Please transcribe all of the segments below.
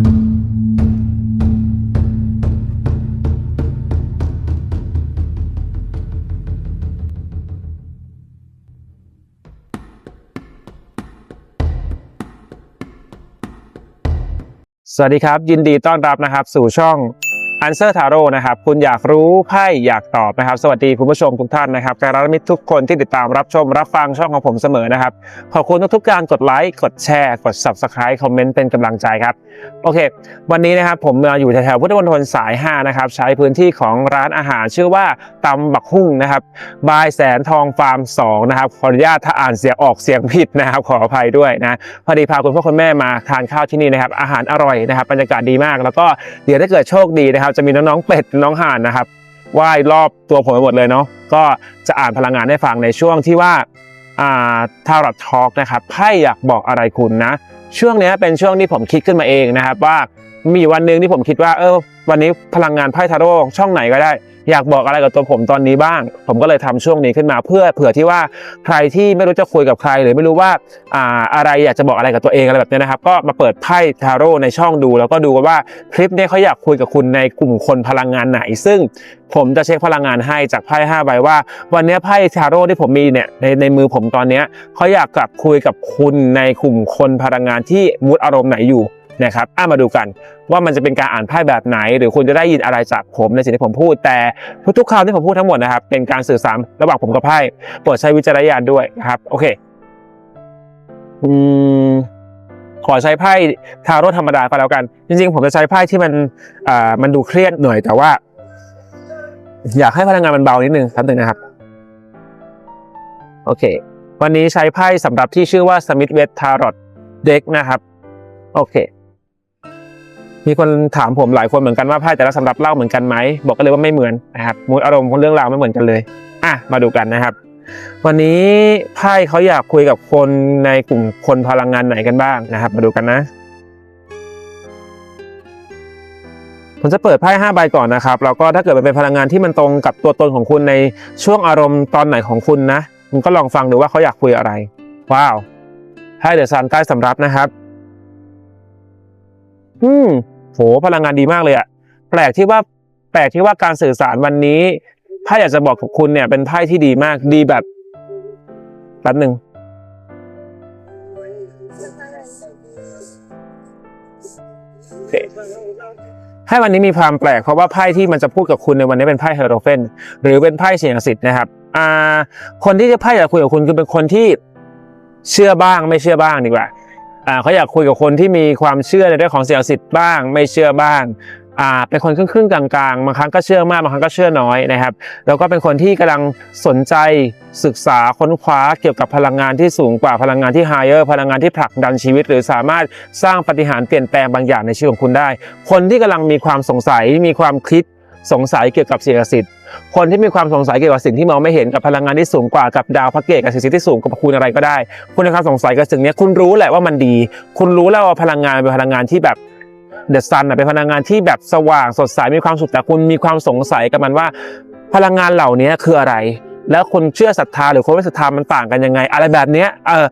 สวัสดีครับ ยินดีต้อนรับนะครับ สู่ช่อง Answer Tarot นะครับ คุณอยากรู้ไพ่อยากตอบนะครับ สวัสดีคุณผู้ชมทุกท่านนะครับ การรับมิตรทุกคนที่ติดตามรับชมรับฟังช่องของผมเสมอนะครับ ขอบคุณทุกๆการกดไลค์ กดแชร์ กด Subscribe คอมเมนต์เป็นกำลังใจครับ โอเค วันนี้นะครับผมมาอยู่แถวๆพุทธมณฑลสาย 5 นะครับ ใช้พื้นที่ของร้านอาหารชื่อว่าตำบักหุ่งนะครับ บายแสนทองฟาร์ม 2 นะครับ ขออนุญาตถ้าอ่านเสียงออกเสียงผิดนะครับ ขออภัยด้วยนะ พอดีพาคุณพ่อคุณแม่มาทานข้าวที่นี่นะครับ อาหารอร่อยนะครับ บรรยากาศดีมาก แล้วก็เดี๋ยวถ้าเกิดโชคดีนะครับจะมีน้องๆเป็ดน้องห่านนะครับว่ายรอบตัวผมไปหมดเลยเนาะก็จะอ่านพลังงานให้ฟังในช่วงที่ว่าอ่าทารัตทอล์กนะครับไพ่อยากบอกอะไรคุณนะ ช่วงนี้เป็นช่วงที่ผมคิดขึ้นมาเองนะครับ ว่ามีวันหนึ่งที่ผมคิดว่าเออวันนี้พลังงานไพ่ทาโร่ช่องไหนก็ได้ อยากบอกอะไรกับตัวผมตอนนี้บ้าง ผมก็เลยทำช่วงนี้ขึ้นมาเพื่อเผื่อที่ว่าใครที่ไม่รู้จะคุยกับใครหรือไม่รู้ว่าอ่าอะไรอยากจะบอกอะไรกับตัวเองอะไรแบบนี้นะครับก็มาเปิดไพ่ทาโร่ในช่องดู แล้วก็ดูว่าคลิปนี้เขาอยากคุยกับคุณในกลุ่มคนพลังงานไหน ซึ่งผมจะเช็คพลังงานให้จากไพ่ห้าใบว่า วันนี้ไพ่ทาโร่ที่ผมมีเนี่ยในในมือผมตอนนี้เขาอยากกลับคุยกับคุณในกลุ่มคนพลังงานที่มูดอารมณ์ไหนอยู่ นะครับอะมาดูกันว่ามันจะเป็นการอ่านไพ่แบบไหน หรือคุณจะได้ยินอะไรจากผมในสิ่งที่ผมพูด แต่ทุกๆคำที่ผมพูดทั้งหมดนะครับเป็นการสื่อสารระหว่างผมกับไพ่โปรดใช้วิจารณญาณด้วยนะครับโอเคอืมขอใช้ไพ่ทาโร่ธรรมดาก็แล้วกัน จริงๆ ผมจะใช้ไพ่ที่มันอ่ามันดูเครียดหน่อยแต่ว่า อยากให้พลังงานมันเบานิดนึงครับหนึ่งนะครับ โอเค วันนี้ใช้ไพ่สำหรับที่ชื่อว่า Smith West Tarot Deck นะครับ โอเค มีคนถามผมหลายคนเหมือนกันว่าไพ่แต่ละสำหรับเล่าเหมือนกันไหมบอกกันเลยว่าไม่เหมือนนะครับมูดอารมณ์ของเรื่องราวไม่เหมือนกันเลยอะมาดูกันนะครับ วันนี้ไพ่เขาอยากคุยกับคนในกลุ่มคนพลังงานไหนกันบ้างนะครับ มาดูกันนะผมจะเปิดไพ่5ใบก่อนนะครับแล้วก็ถ้าเกิดมันเป็นพลังงานที่มันตรงกับตัวตนของคุณในช่วงอารมณ์ตอนไหนของคุณนะคุณก็ลองฟังดูว่าเขาอยากคุยอะไร ว้าวไพ่เดอะซันใต้สำรับนะครับ อืม โหพลังงานดีมากเลยอะแปลกที่ว่าแปลกที่ว่าการสื่อสารวันนี้ไพ่อยากจะบอกกับคุณเนี่ย เป็นไพ่ที่ดีมากดีแบบแป๊บหนึ่งให้วันนี้มีความแปลกเพราะว่าไพ่ที่มันจะพูดกับคุณในวันนี้เป็นไพ่เฮโรเฟนหรือเป็นไพ่เสียงสิทธิ์นะครับอ่าคนที่จะไพ่อยากคุยกับคุณคือเป็นคนที่เชื่อบ้างไม่เชื่อบ้างดีกว่า เขาอยากคุยกับคนที่มีความเชื่อในเรื่องของเสียงสิทธิ์บ้าง ไม่เชื่อบ้างเป็นคนครึ่งๆกลางๆบางครั้งก็เชื่อมากบางครั้งก็เชื่อน้อยนะครับ แล้วก็เป็นคนที่กำลังสนใจศึกษาค้นคว้าเกี่ยวกับพลังงานที่สูงกว่าพลังงานที่ higher พลังงานที่ผลักดันชีวิต หรือสามารถสร้างปฏิหารเปลี่ยนแปลงบางอย่างในชีวิตของคุณได้ คนที่กำลังมีความสงสัยมีความคิด สงสัยเกี่ยวกับสิ่งศักดิ์สิทธิ์คนที่มีความสงสัยเกี่ยวกับสิ่งที่มองไม่เห็นกับพลังงานที่สูงกว่ากับดาวพระเกตกับสิ่งที่สูงกว่าคุณอะไรก็ได้ คุณมีความสงสัยกับสิ่งนี้คุณรู้แหละว่ามันดี คุณรู้แล้วว่าพลังงานเป็นพลังงานที่แบบเดอะซันเป็นพลังงานที่แบบสว่างสดใสมีความสุขแต่คุณมีความสงสัยกับมันว่า พลังงานเหล่านี้คืออะไร แล้วคนเชื่อศรัทธาหรือคนไม่ศรัทธามันต่างกันยังไง อะไรแบบนี้เออ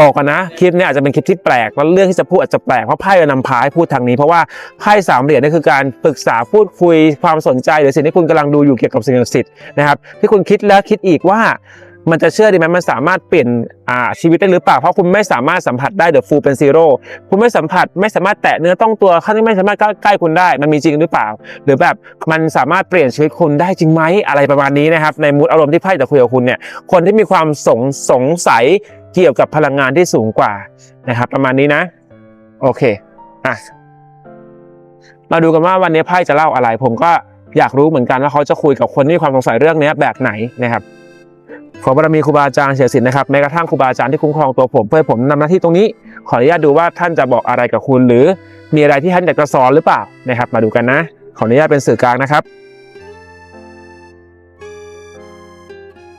บอกกันนะคลิปเนี้ยอาจจะเป็นคลิปที่แปลกแล้วเรื่องที่จะพูดอาจจะแปลกเพราะไพ่จะนำพาให้พูดทางนี้ เพราะว่าไพ่สามเหรียญนี่คือการปรึกษาพูดคุยความสนใจหรือสิ่งที่คุณกำลังดูอยู่เกี่ยวกับสิ่งศักดิ์สิทธิ์นะครับที่คุณคิดแล้วคิดอีกว่ามันจะเชื่อดีไหมมันสามารถเปลี่ยนอาชีวิตได้หรือเปล่า เพราะคุณไม่สามารถสัมผัสได้เดอะฟูลเป็นซีโร่คุณไม่สัมผัสไม่สามารถแตะเนื้อต้องตัวขั้นที่ไม่สามารถใกล้ใกล้คุณได้ มันมีจริงหรือเปล่า หรือแบบมันสามารถเปลี่ยนชีวิตคุณได้จริงไหมอะไรประมาณนี้นะครับในมูดอารมณ์ที่ไพ่จะคุยกับคุณเนี่ยคนที่มีความสงสงสัย เกี่ยวกับพลังงานที่สูงกว่านะครับ ประมาณนี้นะ โอเคอะมาดูกันว่าวันนี้ไพ่จะเล่าอะไร ผมก็อยากรู้เหมือนกันว่าเขาจะคุยกับคนที่มีความสงสัยเรื่องนี้แบบไหนนะครับขอบารมีครูบาอาจารย์เสียสินนะครับแม้กระทั่งครูบาอาจารย์ที่คุ้มครองตัวผม เพื่อผมนำหน้าที่ตรงนี้ ขออนุญาตดูว่าท่านจะบอกอะไรกับคุณ หรือมีอะไรที่ท่านอยากจะสอนหรือเปล่านะครับ มาดูกันนะ ขออนุญาตเป็นสื่อกลางนะครับ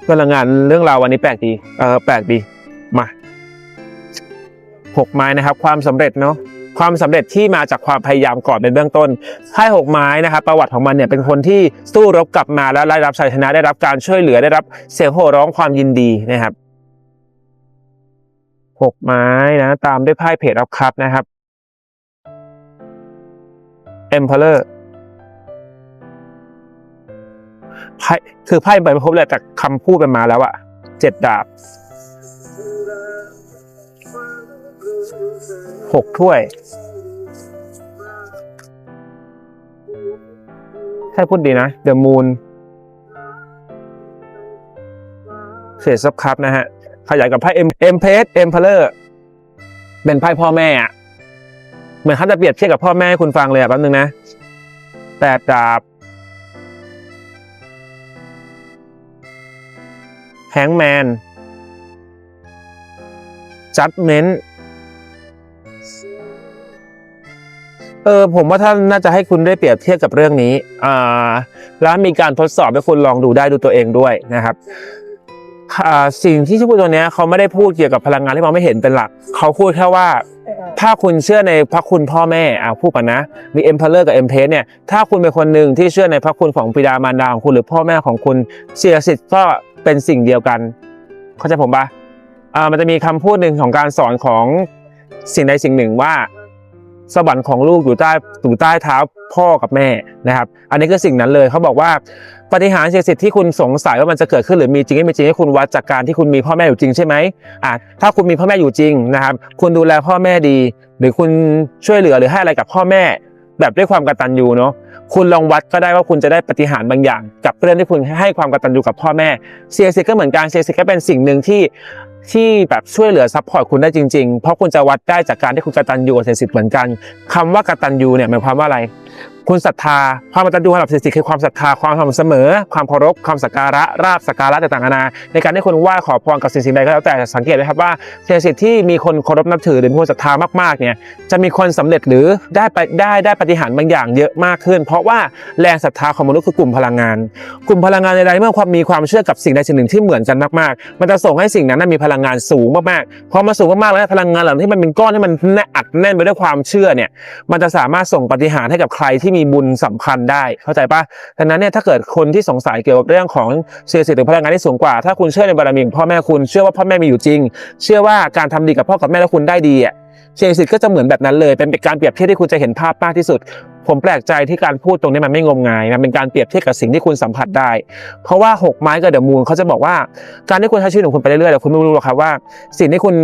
พลังงานเรื่องราววันนี้แปลกดีเออแปลกดี มาหกไม้นะครับ ความสำเร็จเนาะความสำเร็จที่มาจากความพยายามก่อนเป็นเบื้องต้นไพ่หกไม้นะครับ ประวัติของมันเนี่ยเป็นคนที่สู้รบกลับมาแล้วได้รับชัยชนะได้รับการช่วยเหลือได้รับเสียงโห่ร้องความยินดีนะครับหกไม้นะ ตามด้วยไพ่เพจรับคัพนะครับ Emperor ไพ่คือไพ่ใบพบแหละแต่คำพูดมันมาแล้วอะเจ็ดดาบ หกถ้วย ใช่พูดดีนะ The Moon เฟสซับคัพนะฮะ ขยายกับไพ่เอ็มเอ็มเพสเอ็มเพลอร์เป็นไพ่พ่อแม่อะเหมือนเขาจะเปรียบเทียบกับพ่อแม่ให้คุณฟังเลยอะแป๊บนึงนะแปดดาบแฮงแมนจัดเมน เออผมว่าท่านน่าจะให้คุณได้เปรียบเทียบกับเรื่องนี้อ่าแล้วมีการทดสอบให้คุณลองดูได้ดูตัวเองด้วยนะครับอ่าสิ่งที่ชื่อพูดตัวนี้เขาไม่ได้พูดเกี่ยวกับพลังงานที่มองไม่เห็นเป็นหลัก เขาพูดแค่ว่า ถ้าคุณเชื่อในพระคุณพ่อแม่อ่าพูดกันนะ มีเอ็มพลเลอร์กับเอ็มเพสเนี่ยถ้าคุณเป็นคนหนึ่งที่เชื่อในพระคุณของบิดามารดาของคุณหรือพ่อแม่ของคุณเสียสิทธิ์ก็เป็นสิ่งเดียวกัน เข้าใจผมปะอ่ามันจะมีคำพูดหนึ่งของการสอนของสิ่งใดสิ่งหนึ่งว่า สวรรค์ของลูกอยู่ใต้อยู่ใต้เท้าพ่อกับแม่นะครับ อันนี้คือสิ่งนั้นเลยเขาบอกว่าปฏิหารเสียสิทธิ์ที่คุณสงสัยว่ามันจะเกิดขึ้นหรือมีจริงไม่มีจริงให้คุณวัดจากการที่คุณมีพ่อแม่อยู่จริงใช่ไหมอะถ้าคุณมีพ่อแม่อยู่จริงนะครับคุณดูแลพ่อแม่ดี หรือคุณช่วยเหลือหรือให้อะไรกับพ่อแม่ แบบด้วยความกตัญญูเนาะคุณลองวัดก็ได้ว่าคุณจะได้ปฏิหารบางอย่าง กับเรื่องที่คุณให้ความกตัญญูกับพ่อแม่เสียสิทธิ์ก็เหมือนกันเสียสิทธิ์ก็เป็นสิ่งหนึ่งที่ ที่แบบช่วยเหลือซัพพอร์ตคุณได้จริง ๆ เพราะคุณจะวัดได้จากการที่คุณกตัญญูกับเศรษฐิตเหมือนกันคำว่ากตัญญูเนี่ยหมายความว่าอะไร คุณศรัทธาความกตัญญูสำหรับเศรษฐิคือความศรัทธาความสม่ำเสมอ ความเคารพความสักการะราบสักการะต่างๆนานาในการที่คุณไหว้ขอพรกับสิ่งสิ่งใดก็แล้วแต่สังเกตไหมครับว่าเศรษฐิตที่มีคนเคารพนับถือหรือมีคนศรัทธามากๆเนี่ยจะมีคนสำเร็จหรือได้ไปได้ได้ปฏิหารบางอย่างเยอะมากขึ้น เพราะว่าแรงศรัทธาของมนุษย์คือกลุ่มพลังงาน กลุ่มพลังงานใดๆเมื่อความมีความเชื่อกับสิ่งใดสิ่งหนึ่งที่เหมือนกันมากๆ มันจะส่งให้สิ่งนั้นนะมีพลังงานสูงมากๆพอมาสูงมากๆแล้วพลังงานเหล่านี้มันเป็นก้อนที่มันแน่อัดแน่นไปด้วยความเชื่อเนี่ยมันจะสามารถส่งปฏิหารให้กับใครที่มีบุญสัมพันธ์ได้ เข้าใจปะดังนั้นเนี่ยถ้าเกิดคนที่สงสัยเกี่ยวกับเรื่องของเศรษฐกิจหรือพลังงานที่สูงกว่า ถ้าคุณเชื่อในบารมีของพ่อแม่คุณเชื่อว่าพ่อแม่มีอยู่จริง เชื่อว่าการทำดีกับพ่อกับแม่แล้วคุณได้ดีอะ เศรษฐกิจก็จะเหมือนแบบนั้นเลยเป็นการเปรียบเทียบที่คุณจะเห็นภาพมากที่สุด ผมแปลกใจที่การพูดตรงนี้มันไม่งมงายมันเป็นการเปรียบเทียบกับสิ่งที่คุณสัมผัสได้ เพราะว่าหกไม้กับเดอะมูนเขาจะบอกว่าการที่คุณใช้ชีวิตของคุณไปเรื่อยๆแต่คุณไม่รู้หรอกครับว่า สิ่งที่คุณ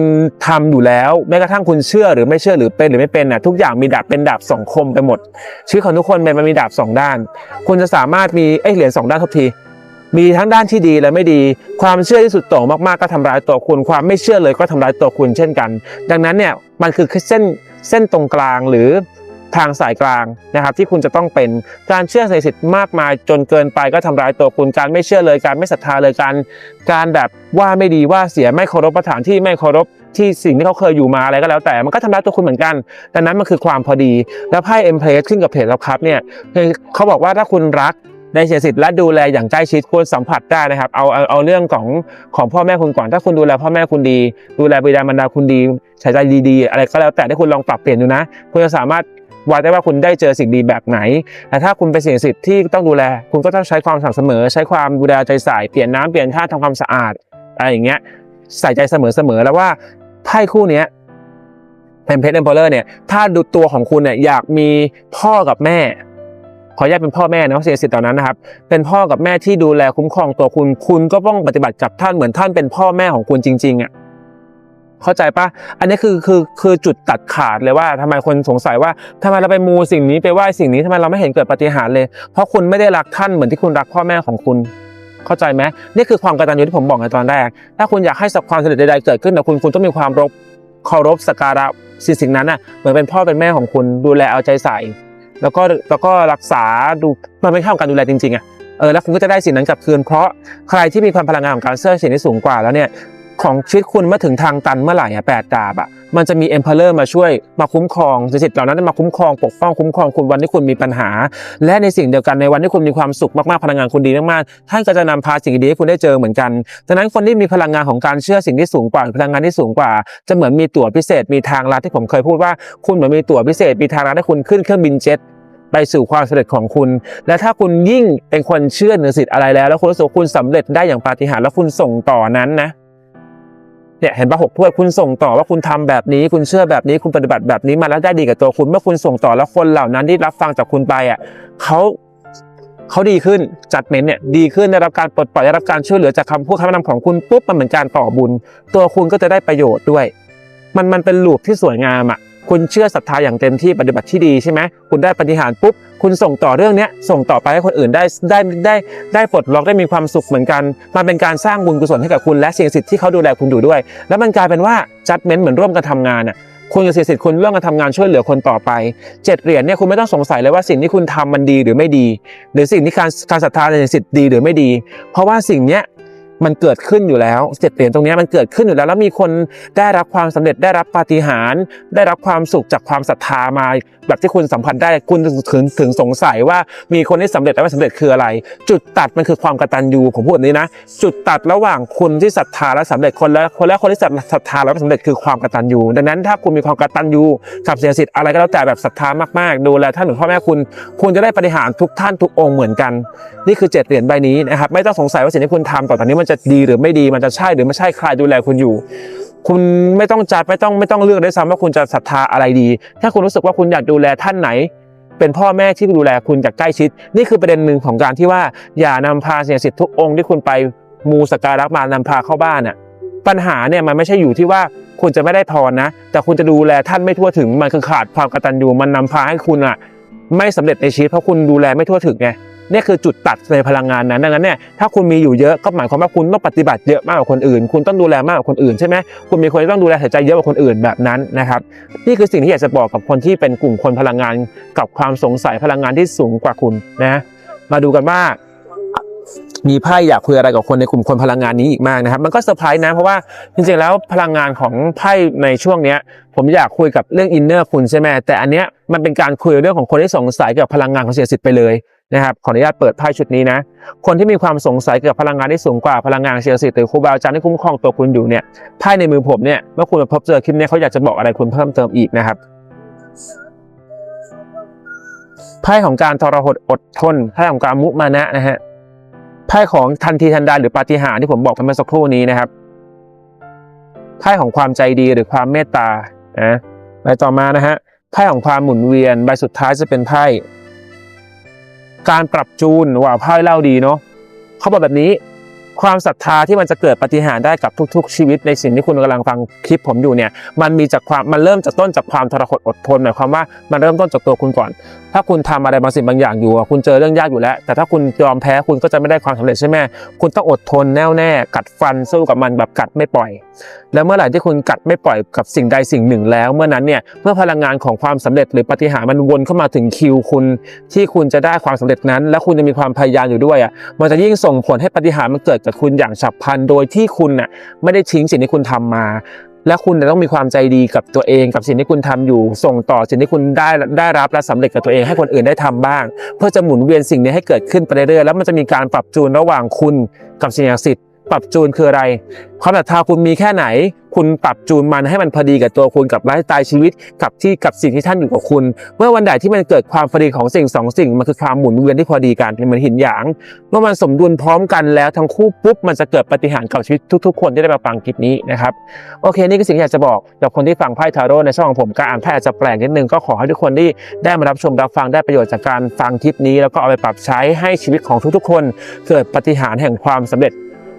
ทำอยู่แล้วแม้กระทั่งคุณเชื่อหรือไม่เชื่อหรือเป็นหรือไม่เป็นน่ะทุกอย่างมีดาบเป็นดาบสองคมไปหมดชีวิตของทุกคนมันมีดาบสองด้าน คุณจะสามารถมีเอ้เหรียญสองด้านทุกที มีทั้งด้านที่ดีและไม่ดี ความเชื่อที่สุดโต่งมากๆก็ทำร้ายตัวคุณ ความไม่เชื่อเลยก็ทำร้ายตัวคุณเช่นกัน ดังนั้นเนี่ยมันคือเส้นเส้นตรงกลางหรือทางสายกลางนะครับที่คุณจะต้องเป็นการเชื่อในสิทธิ์มากมายจนเกินไปก็ทำร้ายตัวคุณการไม่เชื่อเลยการไม่ศรัทธาเลยการการแบบว่าไม่ดีว่าเสียไม่เคารพสถานที่ไม่เคารพที่สิ่งที่เขาเคยอยู่มาอะไรก็แล้วแต่มันก็ทำร้ายตัวคุณเหมือนกัน ดังนั้นมันคือความพอดี แล้วไพ่เอ็มเพลสขึ้นกับเพจรับครับเนี่ยเขาบอกว่าถ้าคุณรัก ในเสียสิทธิ์และดูแลอย่างใกล้ชิดควรสัมผัสได้นะครับเอาเอาเอาเรื่องของของพ่อแม่คุณก่อน ถ้าคุณดูแลพ่อแม่คุณดี ดูแลบิดามารดาคุณดีใช้ใจดีๆ อะไรก็แล้วแต่ที่คุณลองปรับเปลี่ยนดูนะ คุณจะสามารถวัดได้ว่าคุณได้เจอสิ่งดีแบบไหน แต่ถ้าคุณเป็นเสียสิทธิ์ที่ต้องดูแล คุณก็ต้องใช้ความสม่ำเสมอ ใช้ความดูแลใจใส่ เปลี่ยนน้ำเปลี่ยนท่าทำความสะอาดอะไรอย่างเงี้ย ใส่ใจเสมอๆ แล้วว่าไพ่คู่เนี้ยเป็นเพชรเอ็มพอลเลอร์เนี่ย ถ้าดูตัวของคุณเนี่ยอยากมีพ่อกับแม่ ขออนุญาตเป็นพ่อแม่นะเสียสิทธิ์ตอนนั้นนะครับ เป็นพ่อกับแม่ที่ดูแลคุ้มครองตัวคุณ คุณก็ต้องปฏิบัติกับท่านเหมือนท่านเป็นพ่อแม่ของคุณจริงๆอะเข้าใจปะอันนี้คือคือคือจุดตัดขาดเลยว่าทำไมคนสงสัยว่าทำไมเราไปมูสิ่งนี้ไปไหว้สิ่งนี้ทำไมเราไม่เห็นเกิดปฏิหารเลย เพราะคุณไม่ได้รักท่านเหมือนที่คุณรักพ่อแม่ของคุณ เข้าใจไหมนี่คือความกตัญญูที่ผมบอกในตอนแรก ถ้าคุณอยากให้สักความสำเร็จใดๆเกิดขึ้นแต่คุณคุณต้องมีความรบเคารพสักการะสิ่งสิ่งนั้นน่ะเหมือนเป็นพ่อเป็นแม่ของคุณดูแลเอาใจใส่ แล้วก็แล้วก็รักษาดูมันเป็นแค่ของการดูแลจริงๆอะเออแล้วคุณก็จะได้สิ่งนั้นกลับคืนเพราะใครที่มีความพลังงานของการเสื้อสิ่งที่สูงกว่าแล้วเนี่ย ของชีวิตคุณเมื่อถึงทางตันเมื่อไหร่อะแปดดาบอะมันจะมีเอ็มเพลเลอร์มาช่วยมาคุ้มครองสิทธิ์เหล่านั้นมาคุ้มครองปกป้องคุ้มครองคุณวันที่คุณมีปัญหา และในสิ่งเดียวกันในวันที่คุณมีความสุขมากๆพลังงานคุณดีมากๆท่านก็จะนำพาสิ่งดีให้คุณได้เจอเหมือนกันดังนั้นคนที่มีพลังงานของการเชื่อสิ่งที่สูงกว่าหรือพลังงานที่สูงกว่า จะเหมือนมีตั๋วพิเศษ มีทางลัดที่ผมเคยพูดว่าคุณเหมือนมีตั๋วพิเศษมีทางลัดให้คุณขึ้นเครื่องบินเจ็ตไปสู่ความสำเร็จของคุณ และถ้าคุณยิ่งเป็นคนเชื่อเหนือสิทธิ์อะไรแล้ว แล้วคุณรู้สึกคุณสำเร็จได้อย่างปาฏิหาริย์แล้วคุณส่งต่อนั้นนะ เนี่ยเห็นปะหกถ้วยคุณส่งต่อว่าคุณทำแบบนี้ คุณเชื่อแบบนี้คุณปฏิบัติแบบนี้มาแล้วได้ดีกับตัวคุณ เมื่อคุณส่งต่อแล้วคนเหล่านั้นที่รับฟังจากคุณไปอะเขาเขาดีขึ้นจัดเมนเนี่ยดีขึ้นได้รับการปลดปล่อยได้รับการช่วยเหลือจากคำพูดคำแนะนำของคุณปุ๊บมันเหมือนการต่อบุญ ตัวคุณก็จะได้ประโยชน์ด้วย มันมันเป็นลูปที่สวยงามอะคุณเชื่อศรัทธาอย่างเต็มที่ปฏิบัติที่ดีใช่ไหมคุณได้ปฏิหารปุ๊บ คุณส่งต่อเรื่องนี้ส่งต่อไปให้คนอื่นได้ได้ได้ได้ปลดล็อกได้มีความสุขเหมือนกัน มันเป็นการสร้างบุญกุศลให้กับคุณและสิ่งศักดิ์สิทธิ์ที่เขาดูแลคุณอยู่ด้วย แล้วมันกลายเป็นว่าจัดเม้นเหมือนร่วมกันทำงานอะคุณกับสิ่งศักดิ์สิทธิ์คุณร่วมกันทำงานช่วยเหลือคนต่อไปเจ็ดเหรียญเนี่ยคุณไม่ต้องสงสัยเลยว่าสิ่งที่คุณทำมันดีหรือไม่ดี หรือสิ่งที่การการศรัทธาในสิทธิ์ดีหรือไม่ดี เพราะว่าสิ่งเนี้ย มันเกิดขึ้นอยู่แล้วเจ็ดเหรียญตรงนี้มันเกิดขึ้นอยู่แล้ว แล้วมีคนได้รับความสำเร็จได้รับปาฏิหาริย์ได้รับความสุขจากความศรัทธามา แบบที่คุณสัมผัสได้คุณถึงถึงถึงสงสัยว่ามีคนที่สำเร็จและไม่สำเร็จคืออะไร จุดตัดมันคือความกตัญญูผมพูดแบบนี้นะ จุดตัดระหว่างคุณที่ศรัทธาและสำเร็จคนและคนและคนที่ศรัทธาแล้วไม่สำเร็จคือความกตัญญูดังนั้นถ้าคุณมีความกตัญญูกับเสียสิทธิ์อะไรก็แล้วแต่แบบศรัทธามากๆ ดูแลท่านหรือพ่อแม่คุณ คุณจะได้ปฏิหารทุกท่านทุกองค์เหมือนกัน นี่คือเจ็ดเหรียญใบนี้นะครับไม่ต้องสงสัยว่าสิ่งที่คุณทำต่อจากนี้มันจะดีหรือไม่ดีมันจะใช่หรือไม่ใช่ใครดูแลคุณอยู่ คุณไม่ต้องจัดไม่ต้องไม่ต้องเลือกได้ซ้ำว่าคุณจะศรัทธาอะไรดี ถ้าคุณรู้สึกว่าคุณอยากดูแลท่านไหน เป็นพ่อแม่ที่ดูแลคุณจากใกล้ชิด นี่คือประเด็นหนึ่งของการที่ว่าอย่านำพาเสียสิทธิ์ทุกองค์ที่คุณไปมูสการะมานำพาเข้าบ้านน่ะปัญหาเนี่ยมันไม่ใช่อยู่ที่ว่าคุณจะไม่ได้พรนะ แต่คุณจะดูแลท่านไม่ทั่วถึงมันคือขาดความกตัญญูมันนำพาให้คุณอะไม่สำเร็จในชีวิตเพราะคุณดูแลไม่ทั่วถึงไง นี่คือจุดตัดในพลังงานนั้นดังนั้นเนี่ยถ้าคุณมีอยู่เยอะก็หมายความว่าคุณต้องปฏิบัติเยอะมากกว่าคนอื่น คุณต้องดูแลมากกว่าคนอื่นใช่ไหมคุณมีคนที่ต้องดูแลใส่ใจเยอะกว่าคนอื่นแบบนั้นนะครับนี่คือสิ่งที่อยากจะบอกกับคนที่เป็นกลุ่มคนพลังงาน กับความสงสัยพลังงานที่สูงกว่าคุณนะมาดูกันว่ามีไพ่อยากคุยอะไรกับคนในกลุ่มคนพลังงานนี้อีกมากนะครับ มันก็เซอร์ไพรส์นะเพราะว่าจริงๆแล้วพลังงานของไพ่ในช่วงเนี้ย ผมอยากคุยกับเรื่องอินเนอร์คุณใช่ไหมแต่อันเนี้ยมันเป็นการคุยเรื่องของคนที่สงสัยเกี่ยวกับพลังงานของเสียสิทธิ์ไปเลย นะครับขออนุญาตเปิดไพ่ชุดนี้นะคนที่มีความสงสัยเกี่ยวกับพลังงานที่สูงกว่าพลังงานเสียสิทธิ์หรือครูบาอาจารย์ที่คุ้มครองตัวคุณอยู่เนี่ยไพ่ในมือผมเนี่ยเมื่อคุณมาพบเจอคลิปเนี้ยเขาอยากจะบอกอะไรคุณเพิ่มเติมอีกนะครับไพ่ของการทรหดอดทนไพ่ของการมุมานะนะฮะไพ่ของทันทีทันใดหรือปาฏิหาริย์ที่ผมบอกไปเมื่อสักครู่นี้นะครับไพ่ของความใจดีหรือความเมตตานะใบต่อมานะฮะไพ่ของความหมุนเวียนใบสุดท้ายจะเป็นไพ่ การปรับจูนว่าพ่เล่าดีเนาะเขาบอกแบบนี้ ความศรัทธาที่มันจะเกิดปฏิหารได้กับทุก ๆ ชีวิตในสิ่งที่คุณกำลังฟังคลิปผมอยู่เนี่ย มันมีจากความมันเริ่มจากต้นจากความทรหดอดทนหมายความว่ามันเริ่มต้นจากตัวคุณก่อนถ้าคุณทำอะไรบางสิ่งบางอย่างอยู่คุณเจอเรื่องยากอยู่แล้ว แต่ถ้าคุณยอมแพ้คุณก็จะไม่ได้ความสำเร็จใช่ไหมคุณต้องอดทนแน่วแน่ กัดฟันสู้กับมันแบบกัดไม่ปล่อย แล้วเมื่อไหร่ที่คุณกัดไม่ปล่อยกับสิ่งใดสิ่งหนึ่งแล้ว เมื่อนั้นเนี่ยเมื่อพลังงานของความสำเร็จหรือปฏิหารมันวนเข้ามาถึงคิวคุณ ที่คุณจะได้ความสำเร็จนั้น และคุณจะมีความพยายามอยู่ด้วยอะมันจะยิ่งส่งผลให้ปฏิหารมันเกิดกับคุณอย่างฉับพลันโดยที่คุณน่ะไม่ได้ทิ้งสิ่งที่คุณทำมา และคุณจะต้องมีความใจดีกับตัวเองกับสิ่งที่คุณทำอยู่ ส่งต่อสิ่งที่คุณได้ได้รับและสำเร็จกับตัวเองให้คนอื่นได้ทำบ้าง เพื่อจะหมุนเวียนสิ่งนี้ให้เกิดขึ้นไปเรื่อยๆแล้วมันจะมีการปรับจูนระหว่างคุณกับสิ่งศักดิ์สิทธิ์ ปรับจูนคืออะไร ความศรัทธาคุณมีแค่ไหน คุณปรับจูนมันให้มันพอดีกับตัวคุณกับไลฟ์สไตล์ชีวิตกับที่กับสิ่งที่ท่านอยู่กับคุณ เมื่อวันใดที่มันเกิดความพอดีของสิ่งสองสิ่งมันคือความหมุนเวียนที่พอดีกันเหมือนหินหยาง เมื่อมันสมดุลพร้อมกันแล้วทั้งคู่ปุ๊บมันจะเกิดปฏิหารกับชีวิตทุก ๆ คนที่ได้มาฟังคลิปนี้นะครับโอเคนี่คือสิ่งที่อยากจะบอกกับคนที่ฟังไพ่ทาโร่ในช่องของผมการอ่านไพ่อาจจะแปลกนิดนึงก็ขอให้ทุกคนที่ได้มารับชมรับฟังได้ประโยชน์จากการฟังคลิปนี้ แล้วก็เอาไปปรับใช้ให้ชีวิตของทุกๆ คน เกิดปฏิหารแห่งความสำเร็จ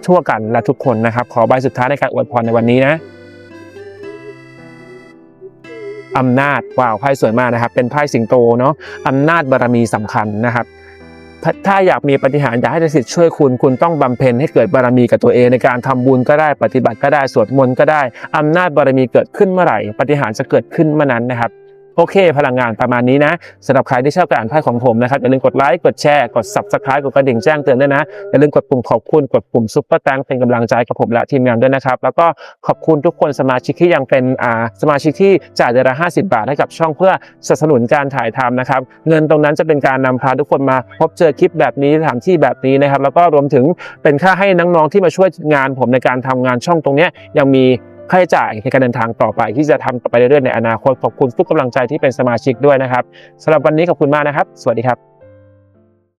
ทั่วกันและทุกคนนะครับ ขอใบสุดท้ายในการอวยพรในวันนี้นะอำนาจว้าวไพ่สวยมากนะครับ เป็นไพ่สิงโตเนาะอำนาจบารมีสำคัญนะครับ ถ้าอยากมีปฏิหารอยากให้สิทธิ์ช่วยคุณคุณต้องบำเพ็ญให้เกิดบารมีกับตัวเองในการทำบุญก็ได้ปฏิบัติก็ได้สวดมนต์ก็ได้อำนาจบารมีเกิดขึ้นเมื่อไหร่ ปฏิหารจะเกิดขึ้นเมื่อนั้นนะครับ โอเค พลังงานประมาณนี้นะสำหรับใครที่ชอบการอ่านไพ่ของผมนะครับอย่าลืมกดไลค์กดแชร์กด subscribe กดกระดิ่งแจ้งเตือนด้วยนะอย่าลืมกดปุ่มขอบคุณกดปุ่มซุปเปอร์แตงเป็นกำลังใจกับผมและทีมงานด้วยนะครับแล้วก็ขอบคุณทุกคนสมาชิกที่ยังเป็นอ่าสมาชิกที่จ่ายเดือนละ50 บาทให้กับช่องเพื่อสนับสนุนการถ่ายทำนะครับเงินตรงนั้นจะเป็นการนำพาทุกคนมาพบเจอคลิปแบบนี้สถานที่แบบนี้นะครับแล้วก็รวมถึงเป็นค่าให้น้องๆที่มาช่วยงานผมในการทำงานช่องตรงนี้ยังมี ค่าใช้จ่ายในการเดินทางต่อไปที่จะทำต่อไปเรื่อยๆในอนาคตขอบคุณทุกกำลังใจที่เป็นสมาชิกด้วยนะครับสำหรับวันนี้ขอบคุณมากนะครับ สวัสดีครับ